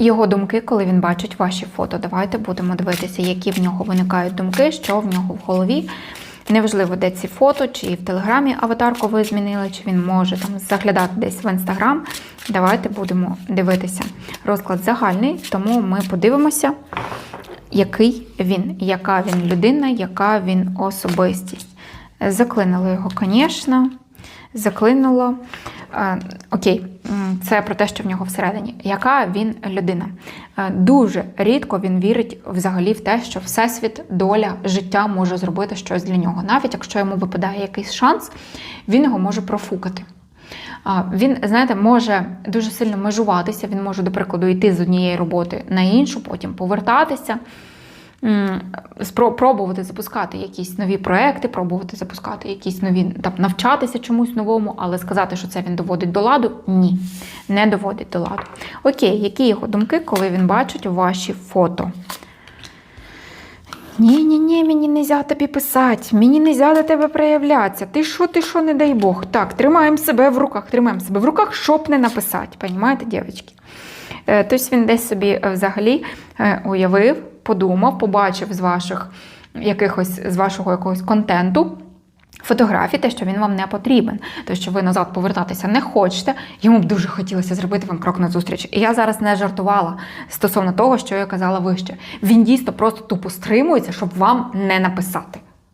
Його думки, коли він бачить ваші фото. Давайте будемо дивитися, які в нього виникають думки, що в нього в голові. Неважливо, де ці фото, чи в Телеграмі аватарку ви змінили, чи він може там заглядати десь в інстаграм. Давайте будемо дивитися. Розклад загальний, тому ми подивимося, який він, яка він людина, яка він особистість. Заклинило його, звісно. Заклинуло. Е, Окей, це про те, що в нього всередині. Яка він людина? Е, Дуже рідко він вірить взагалі в те, що всесвіт, доля, життя може зробити щось для нього. Навіть якщо йому випадає якийсь шанс, він його може профукати. Він, знаєте, може дуже сильно межуватися. Він може, до прикладу, йти з однієї роботи на іншу, потім повертатися, пробувати запускати якісь нові проекти, пробувати запускати якісь нові там навчатися чомусь новому, але сказати, що це він доводить до ладу, ні, не доводить до ладу. Окей, які його думки, коли він бачить ваші фото? Ні, ні, ні, мені не можна тобі писати, мені не можна до тебе проявлятися. Ти що, ти що, не дай Бог. Так, тримаємо себе в руках, тримаємо себе в руках, щоб не написати. Понімаєте, дівчатки? Тобто він десь собі е, взагалі е, уявив, подумав, побачив з ваших якихось з вашого якогось контенту. Фотографії, те, що він вам не потрібен, те, що ви назад повертатися не хочете, йому б дуже хотілося зробити вам крок на зустріч. І я зараз не жартувала стосовно того, що я казала вище. Він дійсно просто тупо стримується, щоб вам не написати.